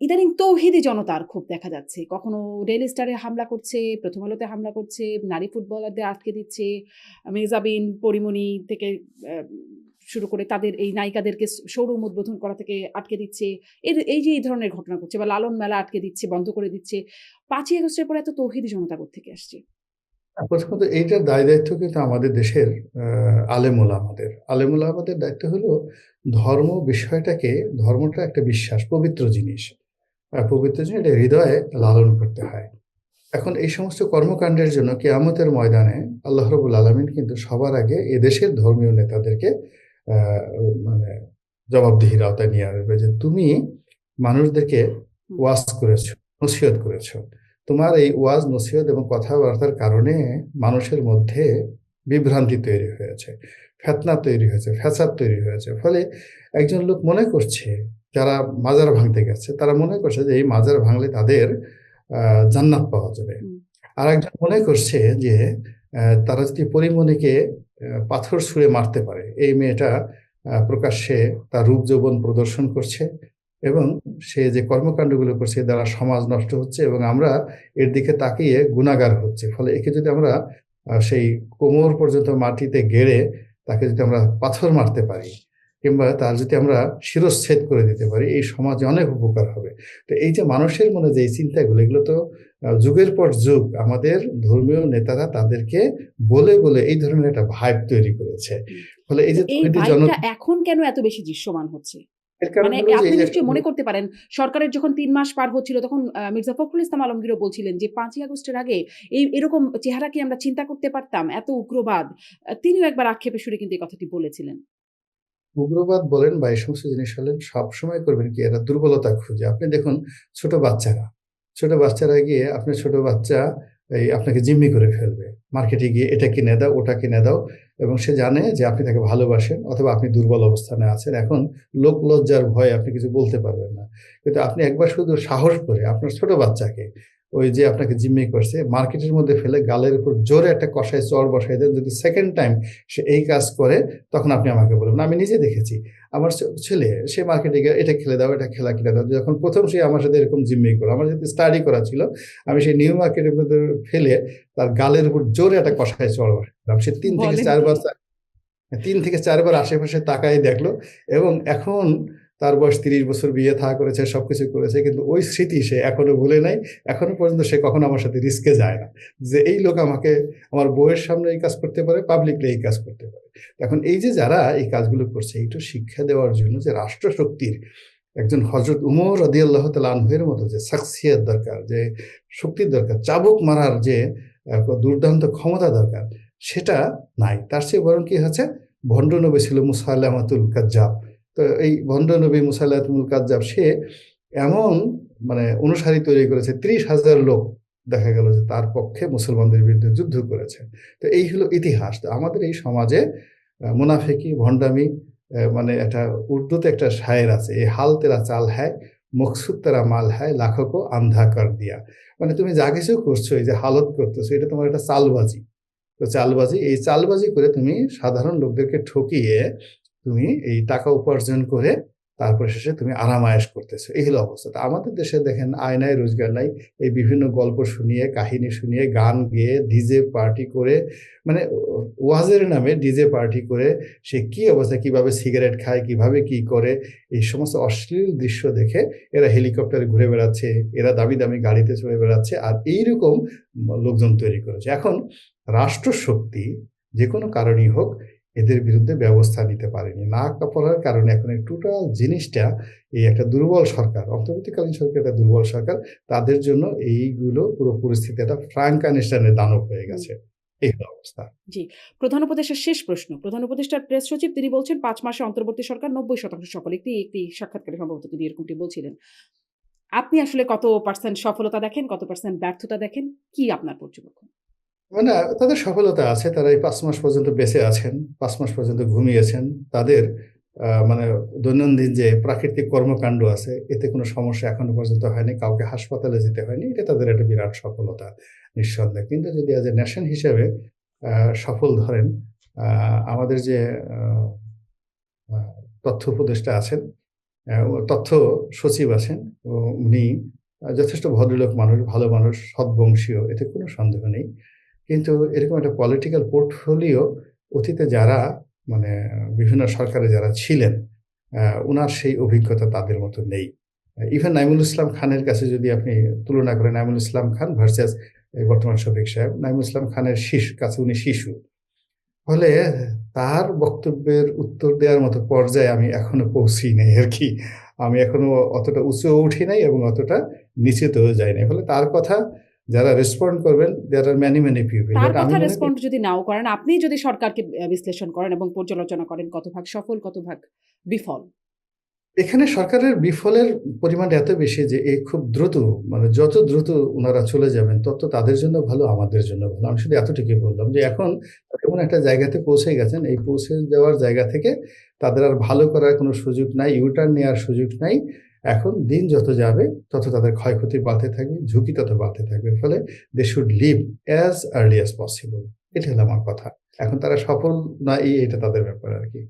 ইদানিং তৌহিদি জনতার খুব দেখা যাচ্ছে। কখনো রেল স্টারে হামলা করছে, প্রথম আলোতে হামলা করছে, নারী ফুটবলারদের আটকে দিচ্ছে মেজাবিন পরিমণি থেকে শুরু করে তাদের এই নায়িকাদেরকে শোরুম উদ্বোধন করা থেকে আটকে দিচ্ছে। এর, এই যে এই ধরনের ঘটনা করছে বা লালন মেলা আটকে দিচ্ছে, বন্ধ করে দিচ্ছে, পাঁচই আগস্টের পরে এত তৌহিদি জনতা থেকে আসছে? প্রথমত এইটার দায় দায়িত্ব কিন্তু আমাদের দেশের আলেমুল আমাদের। আলেমুল আমাদের দায়িত্ব হলো ধর্ম বিষয়টাকে, ধর্মটা একটা বিশ্বাস, পবিত্র জিনিস। পবিত্র জিনিস এটা হৃদয়ে লালন করতে হয়। এখন এই সমস্ত কর্মকাণ্ডের জন্য কেয়ামতের ময়দানে আল্লাহ রবুল আলমিন কিন্তু সবার আগে এদেশের ধর্মীয় নেতাদেরকে মানে জবাবদিহির আওতায় নিয়ে আসবে যে তুমি মানুষদেরকে ওয়াজ করেছ, নসিহত করেছ। তোমার এই ওয়াজ, নসিহত এবং কথাবার্তার কারণে মানুষের মধ্যে বিভ্রান্তি তৈরি হয়েছে, ফেতনা তৈরি হয়েছে, ফ্যাসাদ তৈরি হয়েছে। ফলে একজন লোক মনে করছে যারা মাজার ভাঙতে গেছে তারা মনে করছে যে এই মাজার ভাঙলে তাদের জান্নাত পাওয়া যাবে। আর একজন মনে করছে যে তারা যদি পরিমণিকে পাথর ছুঁড়ে মারতে পারে এই মেয়েটা প্রকাশ্যে তার রূপ যৌবন প্রদর্শন করছে এবং সে যে কর্মকাণ্ডগুলো করছে দ্বারা সমাজ নষ্ট হচ্ছে এবং আমরা এর দিকে তাকিয়ে গুণাগার হচ্ছে। ফলে একে যদি আমরা সেই কোমর পর্যন্ত মাটিতে গেড়ে তাকে যদি আমরা পাথর মারতে পারি কিংবা তার যদি আমরা শিরচ্ছেদ করে দিতে পারি এই সমাজে অনেক উপকার হবে। তো এই যে মানুষের মনে যে এই চিন্তাগুলো এগুলো তো যুগের পর যুগ আমাদের ধর্মীয় নেতারা তাদেরকে বলে বলে এই ধরনের একটা ভাইব তৈরি করেছে। ফলে এই যে এখন কেন এত বেশি দৃশ্যমান হচ্ছে? মানে আপনি নিশ্চয়ই মনে করতে পারেন সরকারের যখন তিন মাস পার হচ্ছিল তখন মির্জা ফখরুল ইসলাম আলমগীরও বলছিলেন যে পাঁচই আগস্টের আগে এই এরকম চেহারা কি আমরা চিন্তা করতে পারতাম এত উগ্রবাদ। তিনিও একবার আক্ষেপে সুরে কিন্তু এই কথাটি বলেছিলেন। উগ্রবাদ বলেন বা এই সমস্ত জিনিস হলেন, সবসময় করবেন কি? এরা দুর্বলতা খুঁজে। আপনি দেখুন, ছোট বাচ্চারা ছোট বাচ্চারা গিয়ে আপনার ছোট বাচ্চা এই আপনাকে জিম্মি করে ফেলবে। মার্কেটে গিয়ে এটা কিনে দাও, ওটা কিনে দাও এবং সে জানে যে আপনি তাকে ভালোবাসেন অথবা আপনি দুর্বল অবস্থানে আছেন। এখন লোক লজ্জার ভয়ে আপনি কিছু বলতে পারবেন না। কিন্তু আপনি একবার শুধু সাহস করে আপনার ছোট বাচ্চাকে ওই যে আপনাকে জিম্মি করছে মার্কেটের মধ্যে ফেলে গালের উপর জোরে একটা কষায় চর বসাই দেন যদি সেকেন্ড টাইম সে এই কাজ করে তখন আপনি আমাকে বলবেন। আমি নিজে দেখেছি। আমার ছেলে সে মার্কেটে গিয়ে এটা খেলে দাও এটা খেলা কিনে দাও। যখন প্রথম সে আমার সাথে এরকম জিম্মি করো আমার যদি স্টাডি করা ছিল আমি সেই নিউ মার্কেটের মধ্যে ফেলে তার গালের উপর জোরে একটা কষায় চড় বসালাম সে তিন থেকে চারবার তিন থেকে চারবার আশেপাশে তাকাই দেখল এবং এখন তার বয়স তিরিশ বছর বিয়ে থা করেছে সব কিছু করেছে, কিন্তু ওই স্মৃতি সে এখনও ভুলে নাই, এখনও পর্যন্ত সে কখনো আমার সাথে রিস্কে যায় না। যে এই লোক আমাকে, আমার বইয়ের সামনে এই কাজ করতে পারে পাবলিকলি এই কাজ করতে পারে। এখন এই যে যারা এই কাজগুলো করছে, এইটা শিক্ষা দেওয়ার জন্য যে রাষ্ট্রশক্তির একজন হজরত উমর রদিয়াল্লাহ তালাহের মতো যে সাকসিয়াত দরকার, যে শক্তির দরকার, চাবুক মারার যে দুর্দান্ত ক্ষমতা দরকার, সেটা নাই। তার চেয়ে বরং কি হচ্ছে ভণ্ড নবী ছিল মুসাল্লামাতুল কাজ্জাব। এই ভণ্ড নবী কাজ্জাব, সে এমন মানে অনুসারী তৈরি করেছে, ত্রিশ হাজার লোক দেখা গেল যে তার পক্ষে মুসলমানদের বিরুদ্ধে যুদ্ধ করেছে। তো এই হলো ইতিহাস। তো আমাদের এই সমাজে মুনাফিকি, ভণ্ডামি মানে একটা উর্দুতে একটা শায়ের আছে এই হাল তেরা চাল হ্যায়, মকসুদ তেরা মাল হ্যায়, লাখকো আন্ধা কর দিয়া। মানে তুমি যা কিছু করছ, এই যে হালত করতেছো, এটা তোমার একটা চালবাজি। তো চালবাজি, এই চালবাজি করে তুমি সাধারণ লোকদেরকে ঠকিয়ে তুমি এই টাকা উপার্জন করে তারপর শেষে তুমি আরামায়েশ করতেছো। এই হলো অবস্থা। আমাদের দেশে দেখেন আয়নায় রোজগার নাই। এই বিভিন্ন গল্প শুনিয়ে, কাহিনী শুনিয়ে, গান গেয়ে, ডিজে পার্টি করে মানে ওয়াজের নামে ডিজে পার্টি করে সে কি অবস্থা, কীভাবে সিগারেট খায়, কীভাবে কি করে, এই সমস্ত অশ্লীল দৃশ্য দেখে এরা হেলিকপ্টারে ঘুরে বেড়াচ্ছে, এরা দামি দামি গাড়িতে চড়ে বেড়াচ্ছে আর এইরকম লোকজন তৈরি করেছে। এখন রাষ্ট্রশক্তি যে কোনো কারণেই হোক এদের বিরুদ্ধে ব্যবস্থা নিতে পারেনি। না পড়ার কারণে এখন এই টোটাল জিনিসটা এই একটা দুর্বল সরকার অন্তর্বর্তীকালীন সরকার, একটা দুর্বল সরকার, তাদের জন্য এইগুলো পুরো পরিস্থিতি একটা ফ্রাঙ্ক ফ্রাঙ্কানিস্টানের দানব হয়ে গেছে। এই অবস্থা। প্রধান উপদেষ্টার শেষ প্রশ্ন। প্রধান উপদেষ্টার প্রেস সচিব তিনি বলছেন, পাঁচ মাসে অন্তর্বর্তী সরকার নব্বই শতাংশ সফল। একটি একটি সাক্ষাৎকারে সম্ভবত তিনি এরকমটি বলছিলেন। আপনি আসলে কত পার্সেন্ট সফলতা দেখেন, কত পার্সেন্ট ব্যর্থতা দেখেন? কি আপনার পর্যবেক্ষণ? মানে তাদের সফলতা আছে, তারা এই পাঁচ মাস পর্যন্ত বেঁচে আছেন, পাঁচ মাস পর্যন্ত ঘুমিয়েছেন। তাদের মানে দৈনন্দিন যে প্রাকৃতিক কর্মকাণ্ড আছে, এতে কোনো সমস্যা এখনও পর্যন্ত হয়নি, কাউকে হাসপাতালে যেতে হয়নি, এটা তাদের একটা বিরাট সফলতা নিঃসন্দেহে। কিন্তু যদি আজ এ নেশন হিসেবে সফল ধরেন আমাদের যে তথ্য উপদেষ্টা আছেন তথ্য সচিব আছেন উনি যথেষ্ট ভদ্রলোক মানুষ, ভালো মানুষ সদ্বংশীয় এতে কোনো সন্দেহ নেই। কিন্তু এরকম একটা পলিটিক্যাল পোর্টফোলিও অতীতে যারা মানে বিভিন্ন সরকারে যারা ছিলেন ওনার সেই অভিজ্ঞতা তাদের মতো নেই। ইভেন নাইমুল ইসলাম খানের কাছে যদি আপনি তুলনা করেন, নাইমুল ইসলাম খান ভার্সেস বর্তমান শফিক সাহেব, নাইমুল ইসলাম খানের শিশু, কাছে উনি শিশু। ফলে তার বক্তব্যের উত্তর দেওয়ার মতো পর্যায়ে আমি এখনও পৌঁছি নাই আর কি। আমি এখনও অতটা উঁচু উঠি নাই এবং অতটা নিচেতেও যাই নাই। ফলে তার কথা যারা রেসপন্ড করবেন there are many many people তার কথা রেসপন্ড যদি নাও করেন আপনি যদি সরকারকে বিশ্লেষণ করেন এবং পর্যালোচনা করেন কত ভাগ সফল কত ভাগ বিফল? এখানে সরকারের বিফলের পরিমাণ এত বেশি যে এই খুব দ্রুত মানে যত দ্রুত ওনারা চলে যাবেন তত তাদের জন্য ভালো আমাদের জন্য ভালো। আমি শুধু এতটুকুই বললাম যে এখন এমন একটা জায়গাতে পৌঁছে গেছেন এই পৌঁছে যাওয়ার জায়গা থেকে তাদের আর ভালো করার কোনো সুযোগ নাই ইউটার্ন নেওয়ার সুযোগ নাই। এখন দিন যত যাবে, তত তাদের ক্ষয়ক্ষতি বাড়তে থাকবে, ঝুঁকি তত বাড়তে থাকবে। ফলে they should leave as early as possible এটা হলো আমার কথা। এখন তারা সফল না এই, এটা তাদের ব্যাপার আর কি।